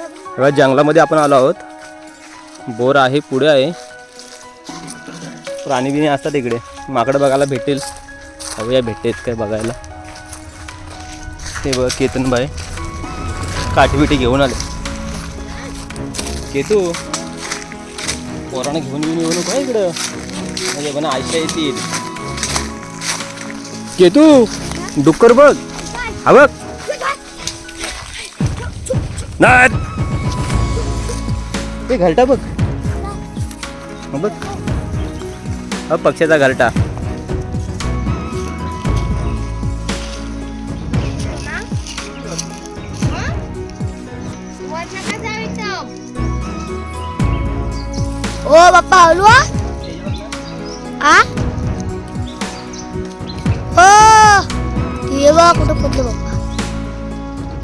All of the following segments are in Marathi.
तेव्हा जंगलामध्ये आपण आलो आहोत. बोर आहे पुढे आहे. प्राणी बिणी असतात इकडे. माकडं बघायला भेटेल बघूया भेटतेत काय बघायला. ते बघ केतनबाई काठीबिटी घेऊन आले. केतू पोरानं घेऊन घेऊन येऊ नको इकडं. म्हणजे पण आयशा येतील. केतू डुक्कर बघ. हा बघ. नाद. ते घरटा बघ. हा बघ. हा पक्ष्याचा घरटा ओ बाप्पा हलवा आ? ओ! हे बघा कुठं पडलं बाप्पा.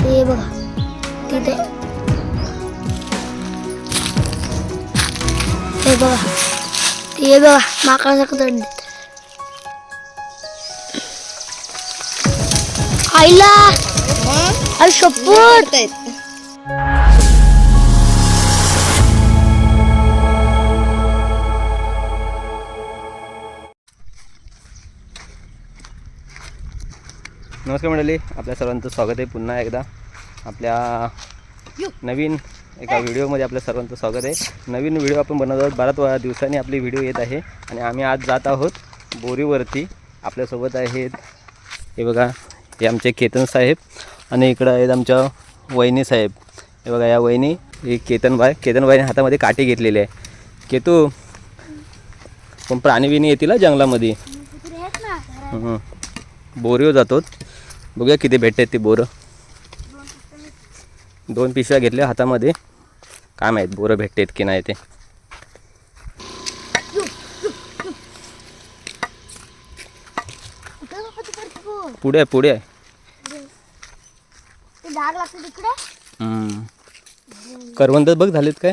हे बघा. तिथे हे बघा हे बघा माकडासारखं दंड आईला आई शपथ नमस्कार मंडळी आपल्या सर्वांचं स्वागत आहे पुन्हा एकदा. आपल्या नवीन एका व्हिडिओमध्ये आपल्या सर्वांचं स्वागत आहे. नवीन व्हिडिओ आपण बनवत आहोत. बऱ्याच वा- दिवसांनी आपली व्हिडिओ येत आहे आणि आम्ही आज जात आहोत बोरीवरती. आपल्यासोबत आहेत हे बघा हे आमचे केतन साहेब आणि इकडं आहेत आमच्या वहिनी साहेब. हे बघा या वहिनी ही केतनबाई केतनबाईने हातामध्ये काठी घेतलेली आहे. केतू पण प्राणी बिणी येतील हा जंगलामध्ये. बोरीवर जातो. बघूया किती भेटतात ती बोरं. दोन पिशव्या घेतल्या हातामध्ये. काय माहीत बोरं भेटतात की नाही ते. पुढे आहे पुढे आहे. करवंद बघ झालेत काय?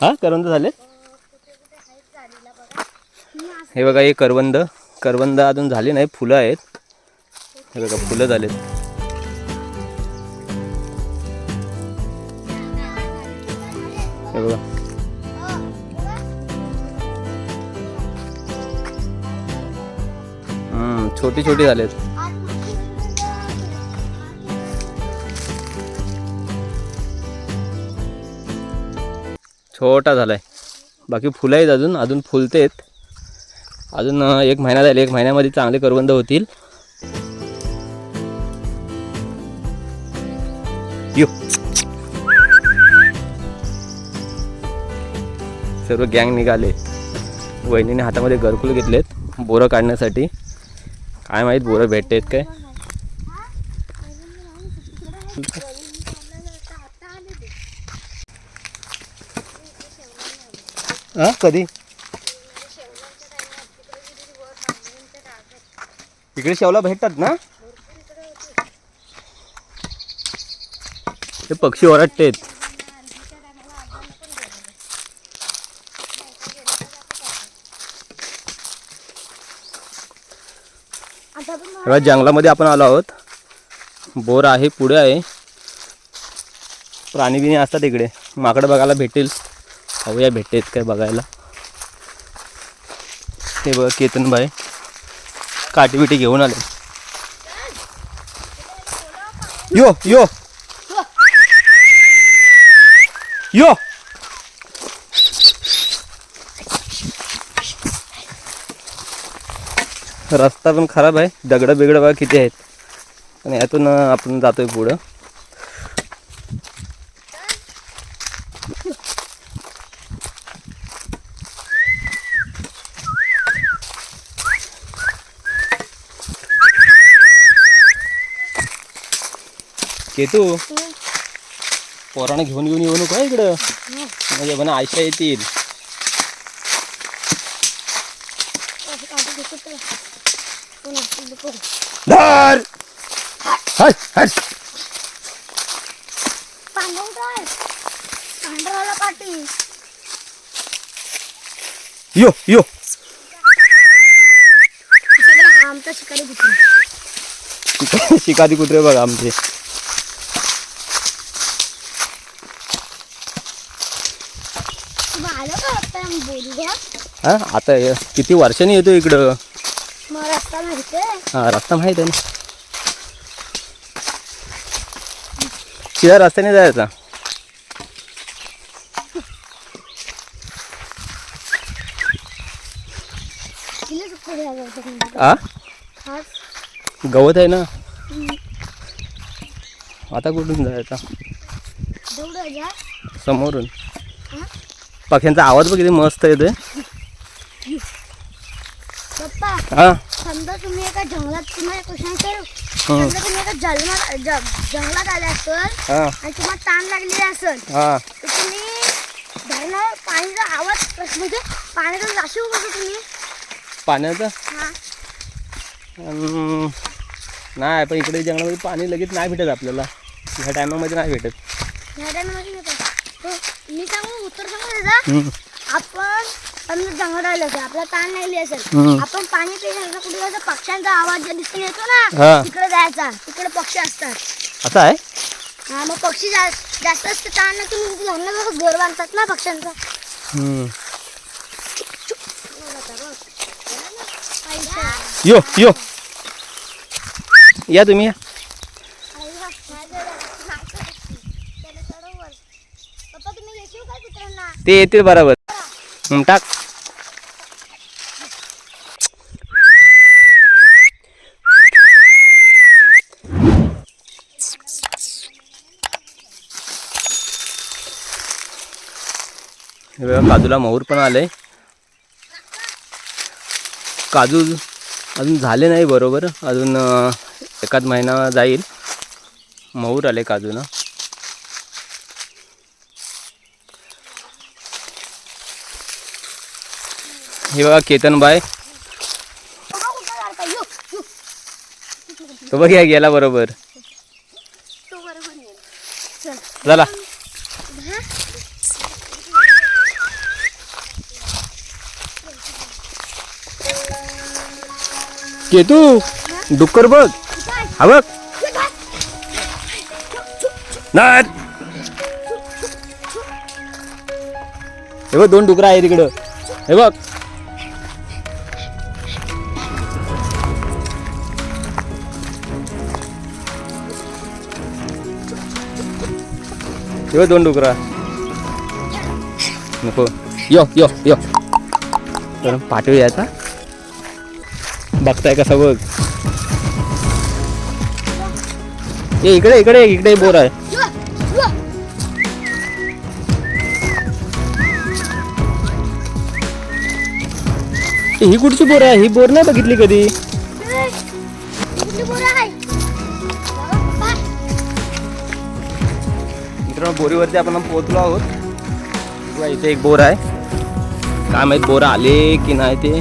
हा करवंद झालेत? हे बघा हे करवंद. करवंद अजून झाले नाही फुलं आहेत. हे बघा फुलं झालेत. हे बघा हम्म, छोटी छोटी झालेत. छोटा झालाय. बाकी फुलं आहेत अजून अजून फुलतेत. अजून एक महिना जाईल एक महिन्यामध्ये चांगले करवंद होतील. सर्व गँग निघाले. वहिनीने हातामध्ये घरकुल घेतलेत बोरं काढण्यासाठी. काय माहीत बोरं भेटतेत काय? हा कधी? इकडे शेवला भेटतात ना? ते पक्षी ओरडतेत. थोडा जंगलामध्ये आपण आलो आहोत. बोर आहे पुढे आहे. प्राणी बिणी असतात इकडे. माकडं बघायला भेटेल हवया भेटेत काय बघायला. ते बघ केतनबाई काटी बिटी घेऊन आले. यो यो. यो. रस्ता पण खराब आहे. दगडं बिगडं बघा किती आहेत. आणि यातून आपण जातोय पुढं. केतू पोरानं घेऊन घेऊन येऊ नको इकडं. म्हणजे म्हणा आयशा येतील. धर! हट हट यो यो. शिकारी कुत्रे बघा आमचे. हा आता हे किती वर्षांनी येतो इकडं? रस्ता माहिती आहे हा रस्ता माहीत आहे ना. शिधा रस्त्याने जायचा. तिला आ? गवत आहे ना? आता कुठून जायचा? समोरून. पक्ष्यांचा आवाज बघ किती मस्त येतोय. हा? समजा तुम्ही एका जंगलात तुम्हाला क्वेश्चन करू. समजा तुम्ही एका जन्मात ज- जंगलात आले असेल हा. आणि तुम्हाला ताण लागलेली असेल हा. तर तुम्ही धरणावर पाणीचा आवाज म्हणजे पाण्याचा जाशीव कसं तुम्ही? पाण्याचं? हा. नाही पण इकडे जंगलामध्ये पाणी लगेच नाही भेटत आपल्याला. ह्या टायमामध्ये नाही भेटत. ह्या टायमामध्ये? हो, मी सांगू उत्तर सांगू त्याचा. आपण समजा जंगल राहिलं असेल आपल्याला ताण लागली असेल. आपण पाणी पिण्याचं कुठे जायचं? पक्ष्यांचा आवाज दिसून येतो. ना तिकडे जायचा. तिकडे पक्षी असतात. असं आहे? हा मग पक्षी जास्त असते ताण नाही तुम्ही लहान कसं घर बांधतात ना पक्ष्यांचा. यो यो. या तुम्ही या. ते. येतील बरोबर. टाक. बघा काजूला मोहर पण आलंय. काजू अजून झाले नाही बरोबर अजून एखाद महिना जाईल. मोहर आले काजूला हे बघा केतन बाय. तो बघ या गेला बरोबर. चल. के तू? डुक्कर बघ. हा बघ. ना नाही. हे बघ दोन डुकरं आहे तिकडं हे बघ. हे बघ दोन डुकरा. नको. यो यो यो. पाठवूया आता. बघताय कसं बघ. ये इकडे इकडे इकडे बोर आहे. ही कुठची बोर आहे? ही बोर नाही बघितली कधी? मित्रांनो बोरीवरती आपण पोहोचलो आहोत. इथे एक बोर आहे. काय माहीत बोर आले की नाही ते.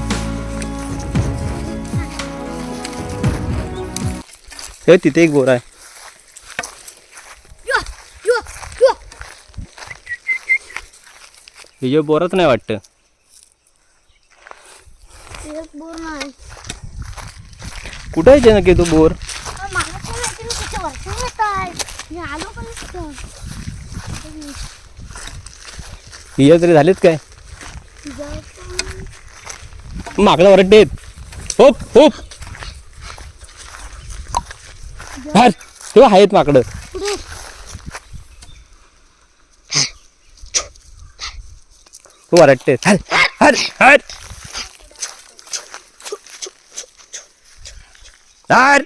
हे तिथे एक बोर आहे. यो यो यो. हे जे बोरच नाही वाटतं. एक बोर नाही. कुठं आहे जनकी तू बोर? हिय तरी झालेत काय? माकडं वरटेत होप होप. तेव्हा आहेत माकडं. हो वरटते हर हर हर हर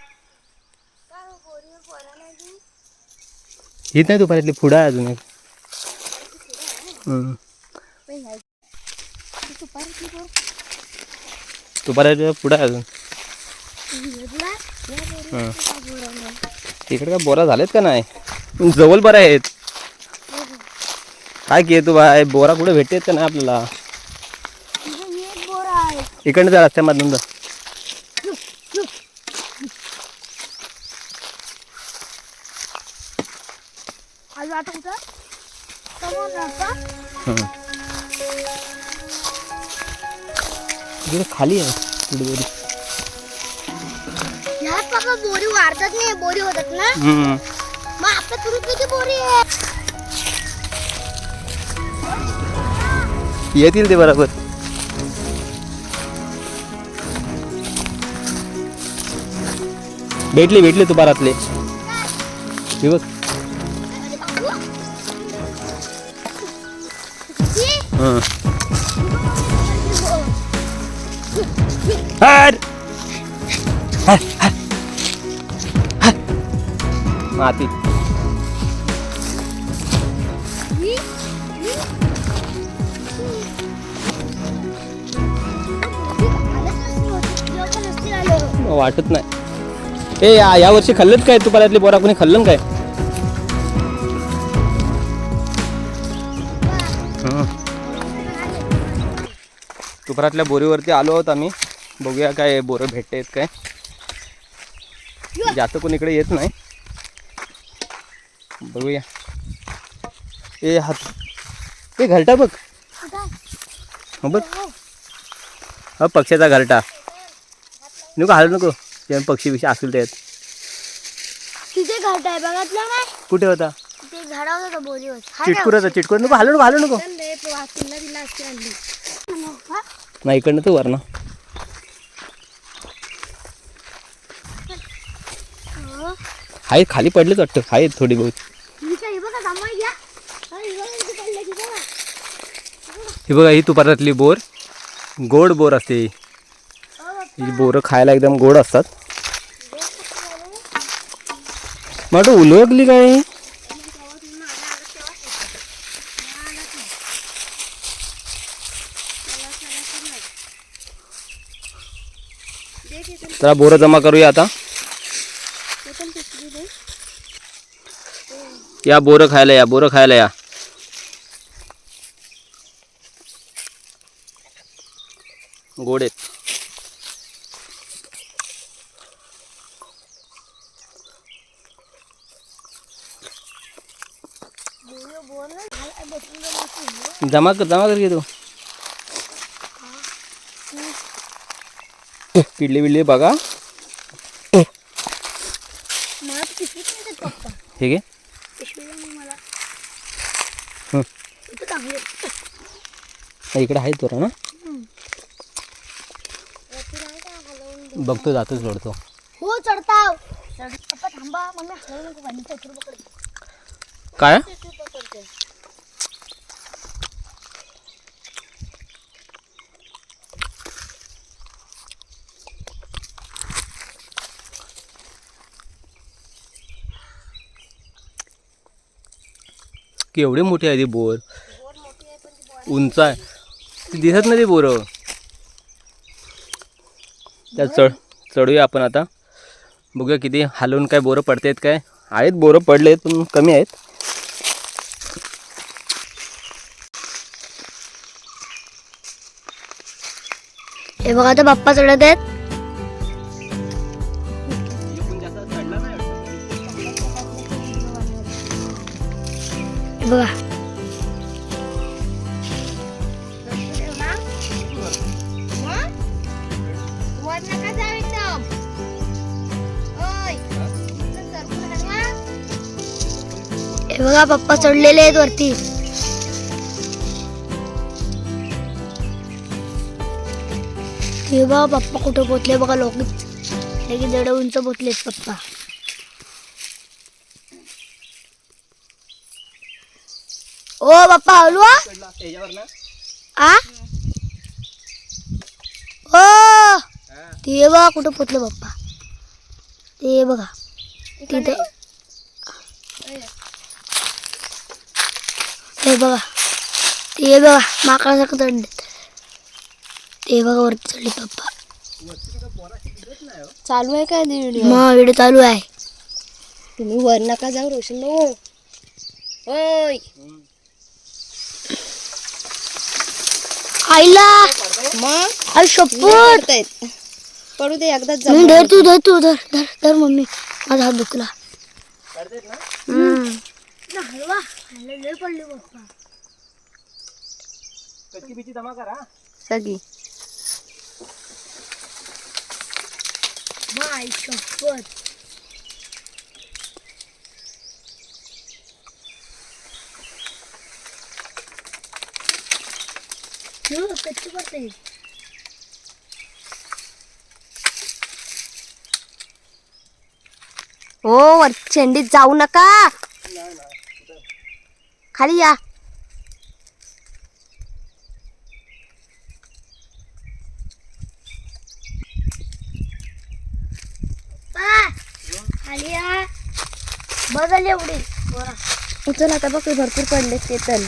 येत नाही दुपारातली पुढं आहे अजून एक. हम्म. दुपाराच्या पुढं आहे अजून. तिकडे काय बोरा झालेत का नाही? जवळ बरं आहेत. काय की तू बाय? बोरा कुठे भेटतेत का नाही आपल्याला? एक इकडनं जा रस्त्यामधून जा. खाली आहे. वाढतात नाही बोरी होतात ना हम्म. मग तुरीत किती बोरी आहे येतील ते बरोबर भेटले भेटले तू बारातले हे बघ हं. हट. माती वाटत नाही. ए या वर्षी खाल्लंच काय? तू बोरा कोणी खाल्लं काय? हं. तुपरातल्या बोरीवरती आलो आहोत आम्ही. बघूया काय बोरं भेटते काय. जातं कोण इकडे येत नाही. बघूया. ए हात. ते घरटा बघ. हो बघ. हा पक्ष्याचा घरटा नको हालू नको. ते पक्षी बिक्षी असेल त्यात. तिथे घाट आहे बघितलं नाही? कुठे होता? बोरीवर. चिटकूर. नको हालू नको हालू नको. नाही इकडनं तू वरना आहे खाली पडलेच वाटतं. आहे थोडी बहुत. हे बघा हा, तुपारातली बोर. गोड बोर असते ही. ही बोरं खायला एकदम गोड असतात. मग उलगली काय? जरा बोरं जमा करूया आता. या बोरं खायला या, बोरं खायला या. गोड आहेत. जमा कर जमा कर घे तू किडले बिडले बघा. मला तर इकडे आहे तोरा ना बघतो जातोच लोडतो हो चढताव. थांबा काय? केवढे मोठे आहे ते बोर. उंच आहे. ती दिसत नाही ते बोरं त्या चढ चढूया आपण आता. बघूया किती हलवून काय बोरं पडतायत काय. आहेत बोरं आहेत पण कमी आहेत. हे बघा आता पप्पा चढत आहेत. बघा पप्पा चढलेले आहेत वरती. हे बघा पप्पा कुठं पोचले बघा लोक. लगेच जड उंच पोचलेत पप्पा. ओ पप्पा हलू आ? ओ! ते बघा कुठं पोचले पप्पा. ते बघा. तिथे ते बघा ते बघा माकडासारखं चढलेत ते बघा वरती चढले पप्पा. चालू आहे काय व्हिडिओ मग व्हिडिओ चालू आहे. तुम्ही वर नका जाऊ रोशन ओय. आईला! मग? आई शपथ! पडतायत पडू दे एकदाच धर तू धर तू धर धर धर मम्मी. माझा हात दुखला. हलवा लय पडले पप्पा. जमा करा. सगळी. माय शपथ. कच्ची पडते. हो वर शेंडीत जाऊ नका. खाली या. खाली या. बदल एवढी. उचल आता बघ भरपूर पडले ते तण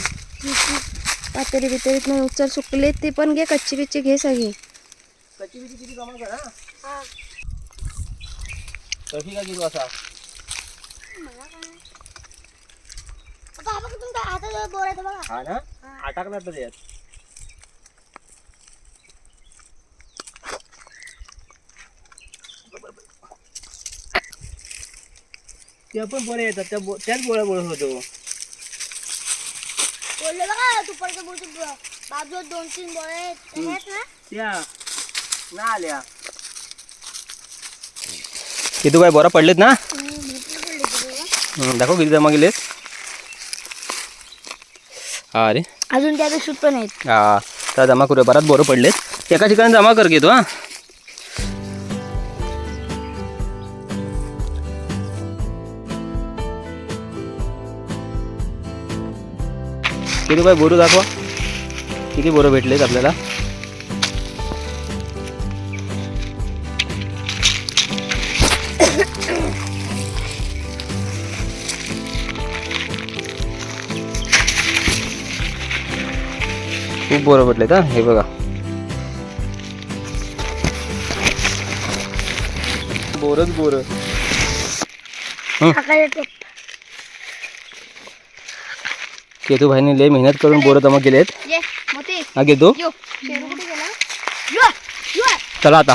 पातळी बितळीत मग उचल सुकले ते पण घे कच्ची बिच्ची घे सगळी. कशी बिची किती जमा करा कशी काय असा तुमच्या बोर आहे बघा. हा ना? आटाकला तर यात त्या पण बरे येतात. त्या बो- त्याच गोळ्या बोलत होतो. बोलले बघा दुपारचं बोलतो बाजूला दोन तीन बोर आहेत. ते आहेत ना? त्या. ना आल्या. किती काय बोरा पडलेत ना? हम्म, दाखव किती जमा गेलेत अरे अजून त्याचे शूट पण आहेत. हा तर जमा करूया. बराच बोरं पडलेत. एका ठिकाणी जमा कर घेतो हा. किती बाय बोरं दाखवा. किती बोरं भेटलेत आपल्याला. खूप बोरं भेटलेत हा? हे बघा. बोरच बोरं. केतू भाईने लय मेहनत करून बोरं जमा केलेत. हा घेतो यो. शेरू कुठे गेला? यो यो. चला आता.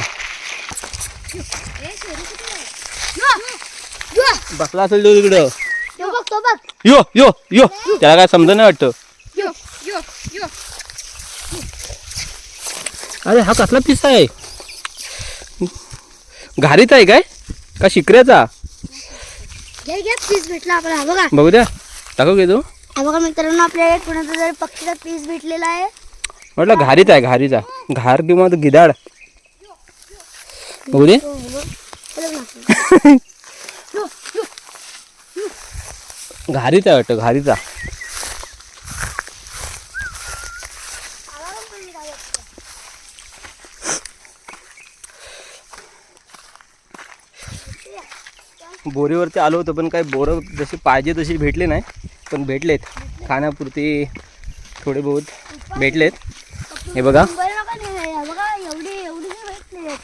बसला असेल तो तिकडं. तो बघ तो बघ. यो यो यो. त्याला काय समजा नाही वाटतं. यो यो यो. अरे हा कसला पिसा आहे? घारीचा आहे काय? का शिकऱ्याचा? घे घे पीस भेटला आपल्याला. हा बघा. बघू द्या. दाखव घेतो हा बघा मित्रांनो आपल्याला एक कोणाचा तरी पक्षीचा पीस भेटलेला आहे. म्हटलं घारीचा आहे घारीचा. घार किंवा तो गिदाड. बघू दे. तो बघ. बघ ना. यो, यो. घारीचा आहे वाटतं घारीचा. बोरीवरती आलो होतो पण काही बोरं जशी पाहिजे तशी भेटली नाही. पण भेटलेत. खाण्यापुरती थोडे बहुत भेटलेत. हे बघा.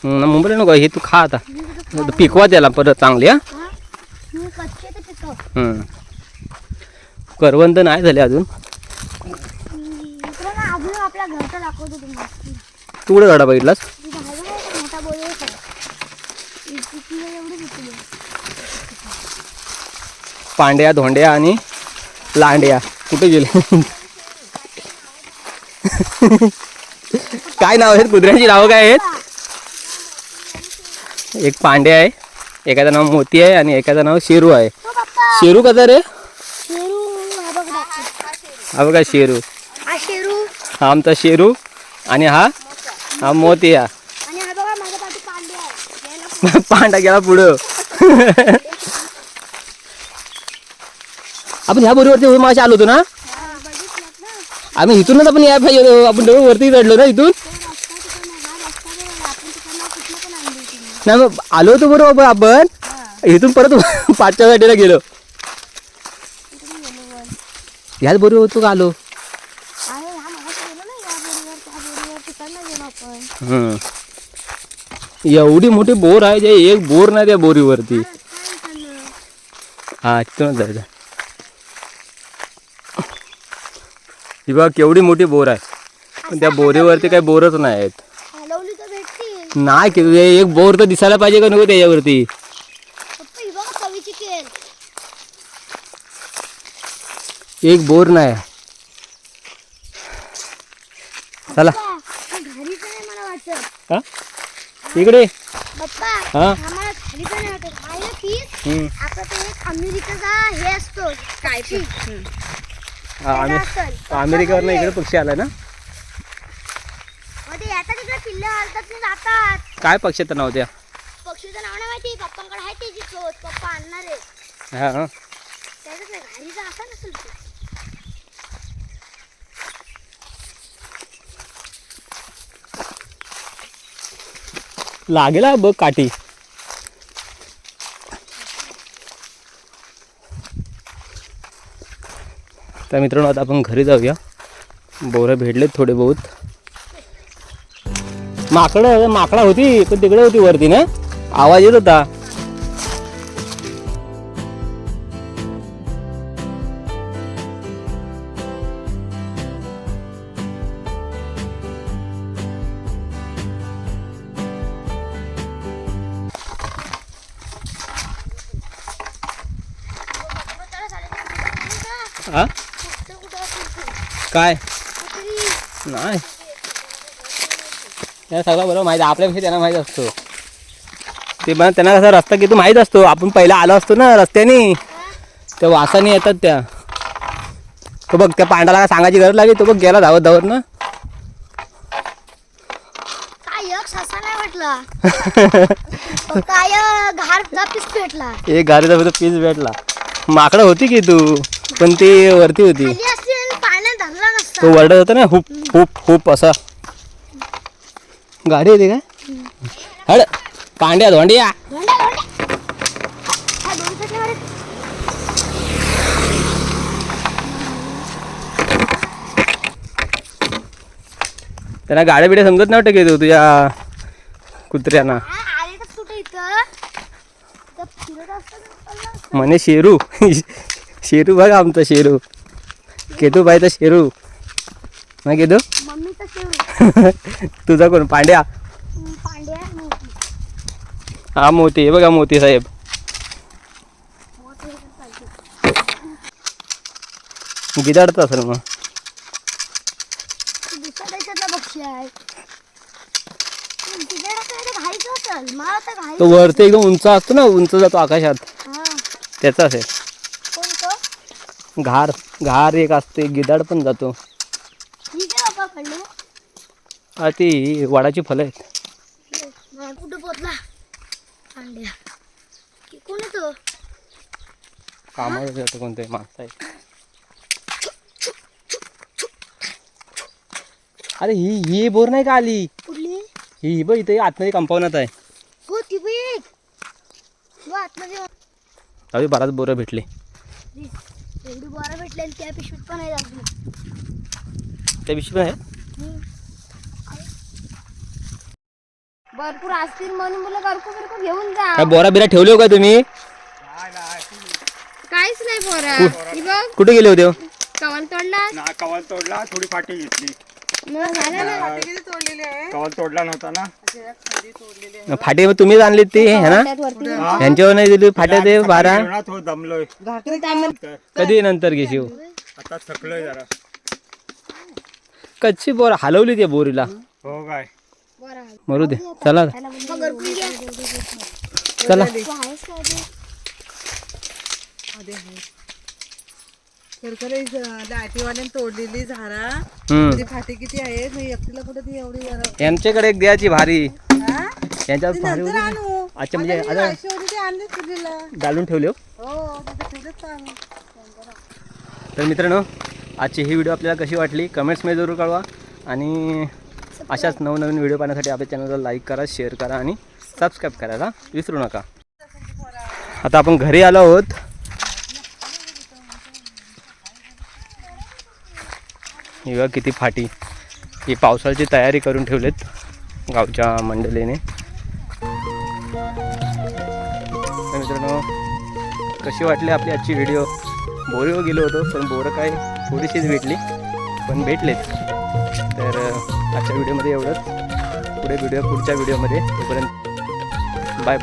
मुंबईला नका हा हे तू खा आता. पिकवा त्याला परत चांगली हा. करवंद नाही झाले अजून. तू कुठे गाडा बघितलास इथं आहे बघा एक मोठा बोल आहे सगळा. इ- इथली एवढी पिकली आहे. पांड्या धोंड्या आणि लांड्या. कुठे गेले? काय नाव आहेत? कुत्र्यांची नावं काय आहेत? एक पांड्या आहे एखादं नाव मोती आहे आणि एखादं नाव शेरू आहे. शेरू कसा रे? शेरू हा बघ बघा शेरू. हा शेरू हा आमचा शेरू आणि हा हा मोती हा पांडे पांडा गेला पुढं. आपण ह्या बोरीवरती मासे आलो होतो ना? आम्ही इथूनच आपण या पाहिजे आपण दोघं वरती चढलो ना इथून? नाही मग आलो होतो बरोबर आपण. इथून परत पाचच्या साठीला गेलो. ह्याच बरोबर होतो का आलो? हम्म. एवढी मोठी बोर आहे जे एक बोर नाही त्या बोरीवरती. हा तिथूनच जायचं ही बघ केवढी मोठी बोर आहे. पण त्या बोरीवरती काही बोरच नाही आहेत हलवली तर भेटतील. नाही की एक बोर तर दिसायला पाहिजे का नको त्याच्यावरती? एक बोर नाही. चला. हा हा इकडे. पप्पा हा? आम्हाला हम्म. आता तो एक अमेरिकेचा हे असतो. अमेरिकेवरनं इकडे पक्षी आलाय ना? काय पक्षाचं नाव त्या पक्षीचं नाव नाही माहिती पप्पांकडे आहे त्याची शोध पप्पा आणणार आहे असा नसेल लागेल हा बघ काठी. तर मित्रांनो आता आपण घरी जाऊया. बोरं भेटलेत थोडे बहुत. माकडं माकडा होती पण तिकडे होती वरती ना? आवाज येत होता. काय? नाही. त्या सगळं बरोबर माहिती आपल्यापेक्षा त्यांना माहीत असतो. ते पण त्यांना कसा रस्ता किती माहीत असतो. आपण पहिला आलो असतो ना रस्त्याने. त्या वासाने येतात त्या. तो बघ त्या पांडाला काय सांगायची गरज लागली तो बघ गेला धावत धावत ना. काय एक फक्त पीस भेटला माकडं होती की तू? पण ती वरती होती खाली असते आणि पाण्यात धरला नसता तो वरडत होता ना हुप हुप हुप असा. गाडी येते का? हड पांड्या धोंडिया. धोंड्या, त्यांना गाड्या बिड्या समजत नव्हतं की तू तुझ्या कुत्र्यांना. म्हणे शेरू. शेरू बघ आमचा शेरू. केतू बाईचा शेरू. ना केतू मम्मीचं शेव तुझा कोण? पांड्या. हा मोती. हे बघा मोती साहेब. हे पाहिजे. गिदाडत असेल मग. तो दुसऱ्या देशातला पक्षी आहे. पण तिकडे काय ते घाईचं असेल. मला तर घाई तो वरती एकदम उंच असतो ना उंच जातो आकाशात. हा. त्याचा असेल. तो घार. घार एक असते गिदाड पण जातो ठीक आहे बाबा कळलं हा ती वडाची फलं आहेत. कुठं पोचला? पांड्या की कोण आहे तो कामावर जातो कोणते? मागता आहे. अरे ही ही बोर नाही का आली? कुठली? ही ही बघ इथे आतमध्ये कंपाऊंडात आहे. हो ती बी हो. आतमध्ये अरे बराच बोरं भेटले. एवढी बरं भेटले त्या पिशवीत पण आहे त्या पिशवी आहे? भरपूर असतील म्हणून मुलं करकू बिरकू घेऊन जा. काय बोरा बिरा ठेवले हो का तुम्ही? काहीच नाही ही बघ. कुठे गेले होते हो? कवाल तोडला. ना कवाल तोडला थोडी फाटी घेतली. मग झालं ना कवाल तोडला नव्हता ना. फाटे तुम्हीच आणली ती है ना? यांच्यावर नाही दिली फाट्या ते बारा. जेवणात तो दमलोय. कधी नंतर घेशील? आता थकलोय जरा. कच्ची बोर हलवली त्या बोरीला. हो काय? मरू दे. चला. चला. तोडलेली झाडा फाटी किती आहेत यांच्याकडे एक द्यायची भारी. हा? यांच्यावर ती भारी अच्छा म्हणजे डालून ठेवले हो? हो तर मित्रांनो आजची ही व्हिडिओ आपल्याला कशी वाटली? कमेंट्समध्ये जरूर कळवा. आणि अशाच नवनवीन व्हिडिओ पाहण्यासाठी आपल्या चॅनलला लाईक करा शेअर करा आणि सबस्क्राईब करायला विसरू नका. आता आपण घरी आलो आहोत. बघा किती फाटी. ही पावसाळ्याची तयारी करून ठेवलेत गावच्या मंडळीने मित्रांनो कशी वाटली आपली आजची व्हिडिओ बोरीवर गेलो होतो पण बोरं काय थोडीशीच भेटली पण भेटलेत. आजच्या व्हिडिओमध्ये एवढंच. पुढे व्हिडिओ पुढच्या व्हिडिओमध्ये तोपर्यंत बाय.